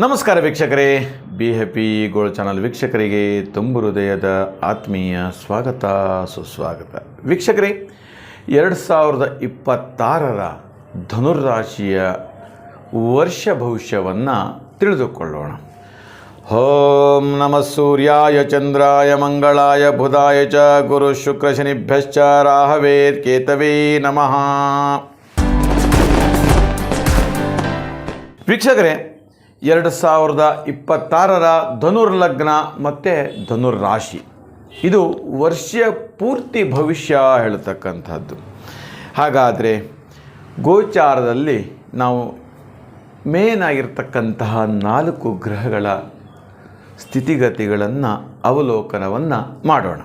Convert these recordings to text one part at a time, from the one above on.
ನಮಸ್ಕಾರ ವೀಕ್ಷಕರೇ. Be happy gold channel ವೀಕ್ಷಕರಿಗೆ ತುಂಬು ಹೃದಯದ ಆತ್ಮೀಯ ಸ್ವಾಗತ, ಸುಸ್ವಾಗತ. ವೀಕ್ಷಕರೇ, ಎರಡು ಸಾವಿರದ ಇಪ್ಪತ್ತಾರರ ಧನುರ್ರಾಶಿಯ ವರ್ಷ ಭವಿಷ್ಯವನ್ನು ತಿಳಿದುಕೊಳ್ಳೋಣ. ಓಂ ನಮಃ ಸೂರ್ಯಾಯ, ಚಂದ್ರಾಯ, ಮಂಗಳಾಯ, ಬುಧಾಯ ಚ, ಗುರು ಶುಕ್ರ ಶನಿಭ್ಯಶ್ಚ, ರಾಹವೇ, ಕೇತವೇ ನಮಃ. ವೀಕ್ಷಕರೇ ಎರಡು ಸಾವಿರದ ಇಪ್ಪತ್ತಾರರ ಧನುರ್ಲಗ್ನ ಮತ್ತು ಧನುರ್ರಾಶಿ. ಇದು ವರ್ಷ ಪೂರ್ತಿ ಭವಿಷ್ಯ ಹೇಳ್ತಕ್ಕಂಥದ್ದು. ಹಾಗಾದರೆ ಗೋಚಾರದಲ್ಲಿ ನಾವು ಮೇನ್ ಆಗಿರ್ತಕ್ಕಂತಹ ನಾಲ್ಕು ಗ್ರಹಗಳ ಸ್ಥಿತಿಗತಿಗಳನ್ನು ಅವಲೋಕನವನ್ನು ಮಾಡೋಣ.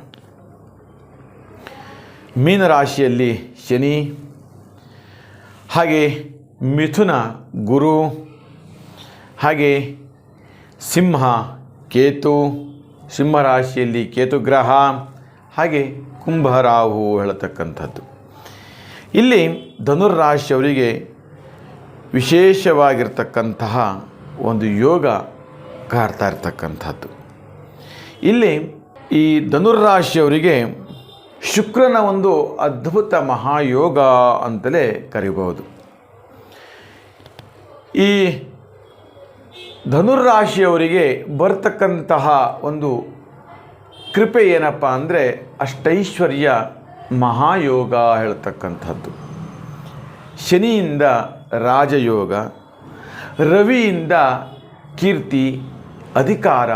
ಮೀನರಾಶಿಯಲ್ಲಿ ಶನಿ, ಹಾಗೆ ಮಿಥುನ ಗುರು ಹಾಗೆ ಸಿಂಹ, ಕೇತು, ಸಿಂಹರಾಶಿಯಲ್ಲಿ ಕೇತು ಗ್ರಹ, ಹಾಗೆ ಕುಂಭರಾಹು ಹೇಳತಕ್ಕಂಥದ್ದು. ಇಲ್ಲಿ ಧನುರ್ರಾಶಿಯವರಿಗೆ ವಿಶೇಷವಾಗಿರ್ತಕ್ಕಂತಹ ಒಂದು ಯೋಗ ಕಾಡ್ತಾ ಇರ್ತಕ್ಕಂಥದ್ದು. ಇಲ್ಲಿ ಈ ಧನುರ್ರಾಶಿಯವರಿಗೆ ಶುಕ್ರನ ಒಂದು ಅದ್ಭುತ ಮಹಾಯೋಗ ಅಂತಲೇ ಕರಿಬಹುದು. ಈ ಧನುರ್ರಾಶಿಯವರಿಗೆ ಬರ್ತಕ್ಕಂತಹ ಒಂದು ಕೃಪೆ ಏನಪ್ಪ ಅಂದರೆ ಅಷ್ಟೈಶ್ವರ್ಯ ಮಹಾಯೋಗ ಹೇಳ್ತಕ್ಕಂಥದ್ದು. ಶನಿಯಿಂದ ರಾಜಯೋಗ, ರವಿಯಿಂದ ಕೀರ್ತಿ, ಅಧಿಕಾರ,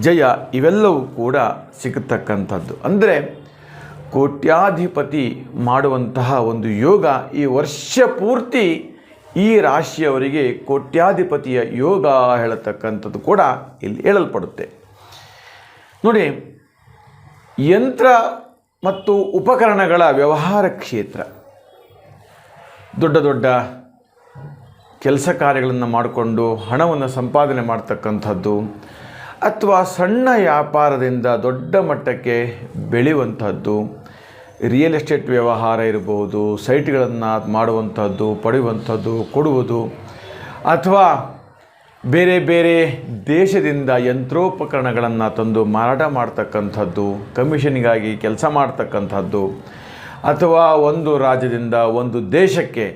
ಜಯ ಇವೆಲ್ಲವೂ ಕೂಡ ಸಿಗತಕ್ಕಂಥದ್ದು. ಅಂದರೆ ಕೋಟ್ಯಾಧಿಪತಿ ಮಾಡುವಂತಹ ಒಂದು ಯೋಗ ಈ ವರ್ಷ ಪೂರ್ತಿ ಈ ರಾಶಿಯವರಿಗೆ ಕೋಟ್ಯಾಧಿಪತಿಯ ಯೋಗ ಹೇಳತಕ್ಕಂಥದ್ದು ಕೂಡ ಇಲ್ಲಿ ಹೇಳಲ್ಪಡುತ್ತೆ. ನೋಡಿ, ಯಂತ್ರ ಮತ್ತು ಉಪಕರಣಗಳ ವ್ಯವಹಾರ ಕ್ಷೇತ್ರ. ದೊಡ್ಡ ದೊಡ್ಡ ಕೆಲಸ ಕಾರ್ಯಗಳನ್ನು ಮಾಡಿಕೊಂಡು ಹಣವನ್ನು ಸಂಪಾದನೆ ಮಾಡ್ತಕ್ಕಂಥದ್ದು ಅಥವಾ ಸಣ್ಣ ವ್ಯಾಪಾರದಿಂದ ದೊಡ್ಡ ಮಟ್ಟಕ್ಕೆ ಬೆಳೆಯುವಂಥದ್ದು. ರಿಯಲ್ ಎಸ್ಟೇಟ್ ವ್ಯವಹಾರ ಇರ್ಬೋದು ಸೈಟ್ಗಳನ್ನು ಮಾಡುವಂಥದ್ದು, ಪಡೆಯುವಂಥದ್ದು, ಕೊಡುವುದು, ಅಥವಾ ಬೇರೆ ಬೇರೆ ದೇಶದಿಂದ ಯಂತ್ರೋಪಕರಣಗಳನ್ನು ತಂದು ಮಾರಾಟ ಮಾಡ್ತಕ್ಕಂಥದ್ದು, ಕಮಿಷನ್ಗಾಗಿ ಕೆಲಸ ಮಾಡ್ತಕ್ಕಂಥದ್ದು, ಅಥವಾ ಒಂದು ರಾಜ್ಯದಿಂದ ಒಂದು ದೇಶಕ್ಕೆ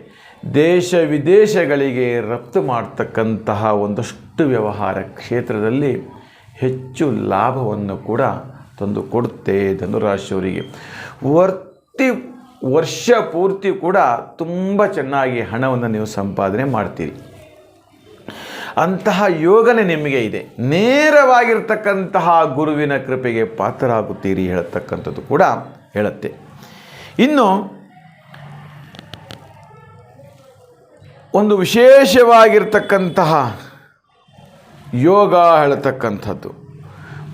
ದೇಶ ವಿದೇಶಗಳಿಗೆ ರಫ್ತು ಮಾಡ್ತಕ್ಕಂತಹ ಒಂದಷ್ಟು ವ್ಯವಹಾರ ಕ್ಷೇತ್ರದಲ್ಲಿ ಹೆಚ್ಚು ಲಾಭವನ್ನು ಕೂಡ ತಂದು ಕೊಡುತ್ತೆ ಧನುರಾಶಿಯವರಿಗೆ. ವರ್ತಿ ವರ್ಷ ಪೂರ್ತಿ ಕೂಡ ತುಂಬ ಚೆನ್ನಾಗಿ ಹಣವನ್ನು ನೀವು ಸಂಪಾದನೆ ಮಾಡ್ತೀರಿ. ಅಂತಹ ಯೋಗನೆ ನಿಮಗೆ ಇದೆ. ನೇರವಾಗಿರ್ತಕ್ಕಂತಹ ಗುರುವಿನ ಕೃಪೆಗೆ ಪಾತ್ರರಾಗುತ್ತೀರಿ ಹೇಳತಕ್ಕಂಥದ್ದು ಕೂಡ ಹೇಳುತ್ತೆ. ಇನ್ನು ಒಂದು ವಿಶೇಷವಾಗಿರ್ತಕ್ಕಂತಹ ಯೋಗ ಹೇಳತಕ್ಕಂಥದ್ದು.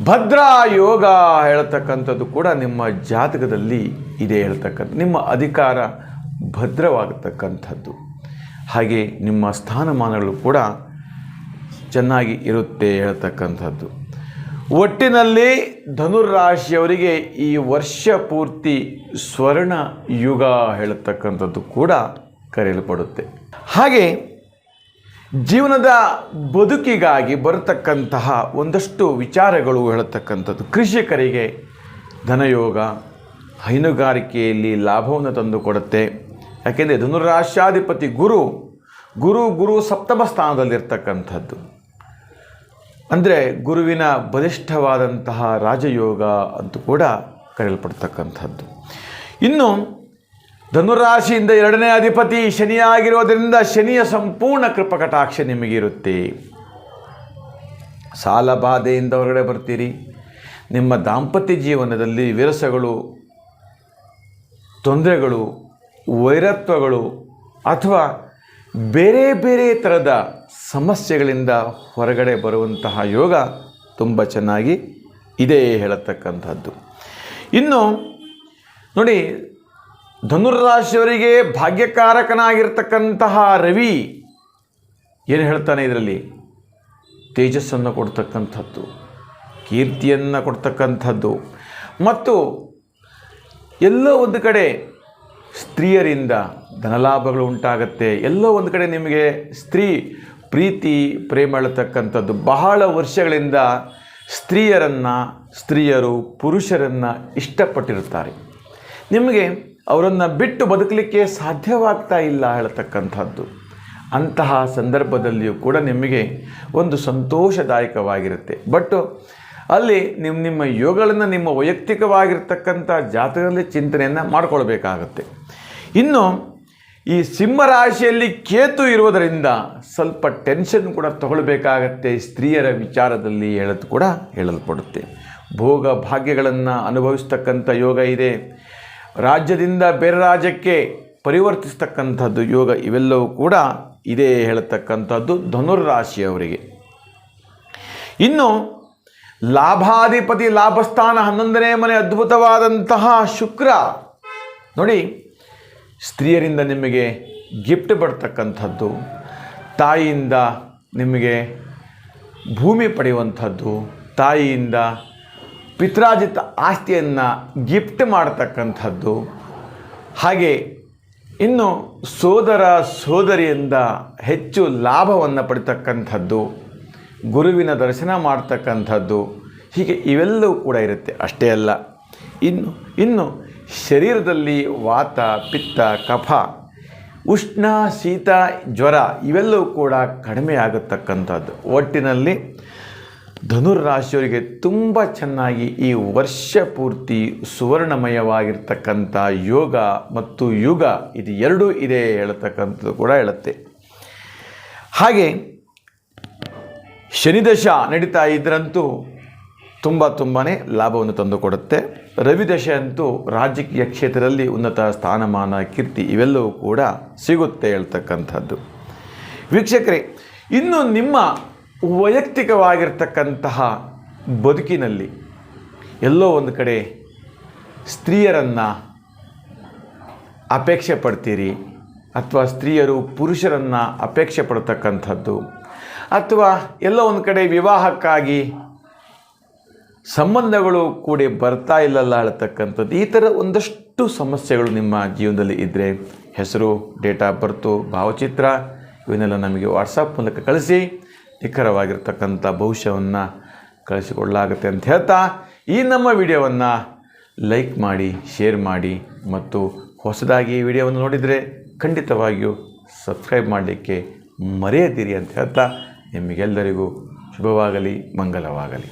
ಭದ್ರಾ ಯೋಗ ಹೇಳ್ತಕ್ಕಂಥದ್ದು ಕೂಡ ನಿಮ್ಮ ಜಾತಕದಲ್ಲಿ ಇದೆ ಹೇಳ್ತಕ್ಕಂಥ, ನಿಮ್ಮ ಅಧಿಕಾರ ಭದ್ರವಾಗತಕ್ಕಂಥದ್ದು. ಹಾಗೆ ನಿಮ್ಮ ಸ್ಥಾನಮಾನಗಳು ಕೂಡ ಚೆನ್ನಾಗಿ ಇರುತ್ತೆ ಹೇಳ್ತಕ್ಕಂಥದ್ದು. ಒಟ್ಟಿನಲ್ಲಿ ಧನುರಾಶಿಯವರಿಗೆ ಈ ವರ್ಷ ಪೂರ್ತಿ ಸ್ವರ್ಣ ಯುಗ ಹೇಳತಕ್ಕಂಥದ್ದು ಕೂಡ ಕರೆಯಲ್ಪಡುತ್ತೆ. ಹಾಗೆ ಜೀವನದ ಬದುಕಿಗಾಗಿ ಬರತಕ್ಕಂತಹ ಒಂದಷ್ಟು ವಿಚಾರಗಳು ಹೇಳತಕ್ಕಂಥದ್ದು. ಕೃಷಿಕರಿಗೆ ಧನಯೋಗ, ಹೈನುಗಾರಿಕೆಯಲ್ಲಿ ಲಾಭವನ್ನು ತಂದುಕೊಡುತ್ತೆ ಯಾಕೆಂದರೆ ಧನುರಾಶ್ಯಾಧಿಪತಿ ಗುರು ಗುರು ಗುರು ಸಪ್ತಮ ಸ್ಥಾನದಲ್ಲಿರ್ತಕ್ಕಂಥದ್ದು. ಅಂದರೆ ಗುರುವಿನ ಬಲಿಷ್ಠವಾದಂತಹ ರಾಜಯೋಗ ಅಂತೂ ಕೂಡ ಕರೆಯಲ್ಪಡ್ತಕ್ಕಂಥದ್ದು. ಇನ್ನು ಧನುರಾಶಿಯಿಂದ ಎರಡನೇ ಅಧಿಪತಿ ಶನಿಯಾಗಿರೋದರಿಂದ ಶನಿಯ ಸಂಪೂರ್ಣ ಕೃಪಕಟಾಕ್ಷ ನಿಮಗಿರುತ್ತೆ. ಸಾಲ ಬಾಧೆಯಿಂದ ಹೊರಗಡೆ ಬರ್ತೀರಿ. ನಿಮ್ಮ ದಾಂಪತ್ಯ ಜೀವನದಲ್ಲಿ ವಿರಸಗಳು, ತೊಂದರೆಗಳು, ವೈರತ್ವಗಳು ಅಥವಾ ಬೇರೆ ಬೇರೆ ಥರದ ಸಮಸ್ಯೆಗಳಿಂದ ಹೊರಗಡೆ ಬರುವಂತಹ ಯೋಗ ತುಂಬ ಚೆನ್ನಾಗಿ ಇದೇ ಹೇಳತಕ್ಕಂಥದ್ದು. ಇನ್ನು ನೋಡಿ ಧನುರ್ರಾಶಿಯವರಿಗೆ ಭಾಗ್ಯಕಾರಕನಾಗಿರ್ತಕ್ಕಂತಹ ರವಿ ಏನು ಹೇಳ್ತಾನೆ ಇದರಲ್ಲಿ? ತೇಜಸ್ಸನ್ನು ಕೊಡ್ತಕ್ಕಂಥದ್ದು, ಕೀರ್ತಿಯನ್ನು ಕೊಡ್ತಕ್ಕಂಥದ್ದು. ಮತ್ತು ಎಲ್ಲೋ ಒಂದು ಕಡೆ ಸ್ತ್ರೀಯರಿಂದ ಧನಲಾಭಗಳು ಉಂಟಾಗತ್ತೆ. ಎಲ್ಲೋ ಒಂದು ಕಡೆ ನಿಮಗೆ ಸ್ತ್ರೀ ಪ್ರೀತಿ, ಪ್ರೇಮ ಹೇಳ್ತಕ್ಕಂಥದ್ದು ಬಹಳ ವರ್ಷಗಳಿಂದ ಸ್ತ್ರೀಯರನ್ನು, ಸ್ತ್ರೀಯರು, ಪುರುಷರನ್ನು ಇಷ್ಟಪಟ್ಟಿರುತ್ತಾರೆ. ನಿಮಗೆ ಅವರನ್ನು ಬಿಟ್ಟು ಬದುಕಲಿಕ್ಕೆ ಸಾಧ್ಯವಾಗ್ತಾ ಇಲ್ಲ ಹೇಳ್ತಕ್ಕಂಥದ್ದು. ಅಂತಹ ಸಂದರ್ಭದಲ್ಲಿಯೂ ಕೂಡ ನಿಮಗೆ ಒಂದು ಸಂತೋಷದಾಯಕವಾಗಿರುತ್ತೆ. ಬಟ್ ಅಲ್ಲಿ ನಿಮ್ಮ ನಿಮ್ಮ ಯೋಗಗಳನ್ನು ನಿಮ್ಮ ವೈಯಕ್ತಿಕವಾಗಿರ್ತಕ್ಕಂಥ ಜಾತಕದಲ್ಲಿ ಚಿಂತನೆಯನ್ನು ಮಾಡಿಕೊಳ್ಬೇಕಾಗತ್ತೆ. ಇನ್ನು ಈ ಸಿಂಹರಾಶಿಯಲ್ಲಿ ಕೇತು ಇರುವುದರಿಂದ ಸ್ವಲ್ಪ ಟೆನ್ಷನ್ ಕೂಡ ತಗೊಳ್ಬೇಕಾಗತ್ತೆ ಸ್ತ್ರೀಯರ ವಿಚಾರದಲ್ಲಿ ಹೇಳೋದು ಕೂಡ ಹೇಳಲ್ಪಡುತ್ತೆ. ಭೋಗ ಭಾಗ್ಯಗಳನ್ನು ಅನುಭವಿಸ್ತಕ್ಕಂಥ ಯೋಗ ಇದೆ. ರಾಜ್ಯದಿಂದ ಬೇರೆ ರಾಜ್ಯಕ್ಕೆ ಪರಿವರ್ತಿಸ್ತಕ್ಕಂಥದ್ದು ಯೋಗ ಇವೆಲ್ಲವೂ ಕೂಡ ಇದೇ ಹೇಳತಕ್ಕಂಥದ್ದು ಧನುರ್ರಾಶಿಯವರಿಗೆ. ಇನ್ನು ಲಾಭಾಧಿಪತಿ ಲಾಭಸ್ಥಾನ ಹನ್ನೊಂದನೇ ಮನೆ ಅದ್ಭುತವಾದಂತಹ ಶುಕ್ರ. ನೋಡಿ, ಸ್ತ್ರೀಯರಿಂದ ನಿಮಗೆ ಗಿಫ್ಟ್ ಬರ್ತಕ್ಕಂಥದ್ದು, ತಾಯಿಯಿಂದ ನಿಮಗೆ ಭೂಮಿ ಪಡೆಯುವಂಥದ್ದು, ತಾಯಿಯಿಂದ ಪಿತ್ರಾಜಿತ ಆಸ್ತಿಯನ್ನು ಗಿಫ್ಟ್ ಮಾಡತಕ್ಕಂಥದ್ದು. ಹಾಗೆ ಇನ್ನು ಸೋದರ ಸೋದರಿಯಿಂದ ಹೆಚ್ಚು ಲಾಭವನ್ನು ಪಡಿತಕ್ಕಂಥದ್ದು, ಗುರುವಿನ ದರ್ಶನ ಮಾಡ್ತಕ್ಕಂಥದ್ದು, ಹೀಗೆ ಇವೆಲ್ಲವೂ ಕೂಡ ಇರುತ್ತೆ, ಅಷ್ಟೇ ಅಲ್ಲ. ಇನ್ನು ಇನ್ನು ಶರೀರದಲ್ಲಿ ವಾತ, ಪಿತ್ತ, ಕಫ, ಉಷ್ಣ, ಶೀತ, ಜ್ವರ ಇವೆಲ್ಲವೂ ಕೂಡ ಕಡಿಮೆ ಆಗತಕ್ಕಂಥದ್ದು ಒಟ್ಟಿನಲ್ಲಿ ಧನುರ್ರಾಶಿಯವರಿಗೆ ತುಂಬ ಚೆನ್ನಾಗಿ ಈ ವರ್ಷ ಪೂರ್ತಿ ಸುವರ್ಣಮಯವಾಗಿರ್ತಕ್ಕಂಥ ಯೋಗ ಮತ್ತು ಯುಗ ಇದು ಎರಡೂ ಇದೆ ಹೇಳ್ತಕ್ಕಂಥದ್ದು ಕೂಡ ಹೇಳುತ್ತೆ. ಹಾಗೆ ಶನಿದಶ ನಡೀತಾ ಇದ್ರಂತೂ ತುಂಬ ತುಂಬಾ ಲಾಭವನ್ನು ತಂದುಕೊಡುತ್ತೆ ರವಿದಶೆ ಅಂತೂ ರಾಜಕೀಯ ಕ್ಷೇತ್ರದಲ್ಲಿ ಉನ್ನತ ಸ್ಥಾನಮಾನ, ಕೀರ್ತಿ ಇವೆಲ್ಲವೂ ಕೂಡ ಸಿಗುತ್ತೆ ಹೇಳ್ತಕ್ಕಂಥದ್ದು. ವೀಕ್ಷಕರೇ, ಇನ್ನು ನಿಮ್ಮ ವೈಯಕ್ತಿಕವಾಗಿರ್ತಕ್ಕಂತಹ ಬದುಕಿನಲ್ಲಿ ಎಲ್ಲೋ ಒಂದು ಕಡೆ ಸ್ತ್ರೀಯರನ್ನು ಅಪೇಕ್ಷೆ ಪಡ್ತೀರಿ ಅಥವಾ ಸ್ತ್ರೀಯರು ಪುರುಷರನ್ನು ಅಪೇಕ್ಷೆ ಪಡ್ತಕ್ಕಂಥದ್ದು ಅಥವಾ ಎಲ್ಲೋ ಒಂದು ಕಡೆ ವಿವಾಹಕ್ಕಾಗಿ ಸಂಬಂಧಗಳು ಕೂಡ ಬರ್ತಾ ಇಲ್ಲಲ್ಲ ಹೇಳ್ತಕ್ಕಂಥದ್ದು ಈ ಥರ ಒಂದಷ್ಟು ಸಮಸ್ಯೆಗಳು ನಿಮ್ಮ ಜೀವನದಲ್ಲಿ ಇದ್ದರೆ ಹೆಸರು, ಡೇಟ್ ಆಫ್ ಬರ್ತು, ಭಾವಚಿತ್ರ ಇವನ್ನೆಲ್ಲ ನಮಗೆ ವಾಟ್ಸಪ್ ಮೂಲಕ ಕಳಿಸಿ. ನಿಖರವಾಗಿರ್ತಕ್ಕಂಥ ಭವಿಷ್ಯವನ್ನು ಕಳಿಸಿಕೊಡಲಾಗುತ್ತೆ ಅಂತ ಹೇಳ್ತಾ ಈ ನಮ್ಮ ವಿಡಿಯೋವನ್ನು ಲೈಕ್ ಮಾಡಿ, ಶೇರ್ ಮಾಡಿ ಮತ್ತು ಹೊಸದಾಗಿ ಈ ವಿಡಿಯೋವನ್ನು ನೋಡಿದರೆ ಖಂಡಿತವಾಗಿಯೂ ಸಬ್ಸ್ಕ್ರೈಬ್ ಮಾಡಲಿಕ್ಕೆ ಮರೆಯದಿರಿ ಅಂತ ಹೇಳ್ತಾ ನಿಮಗೆಲ್ಲರಿಗೂ ಶುಭವಾಗಲಿ ಮಂಗಲವಾಗಲಿ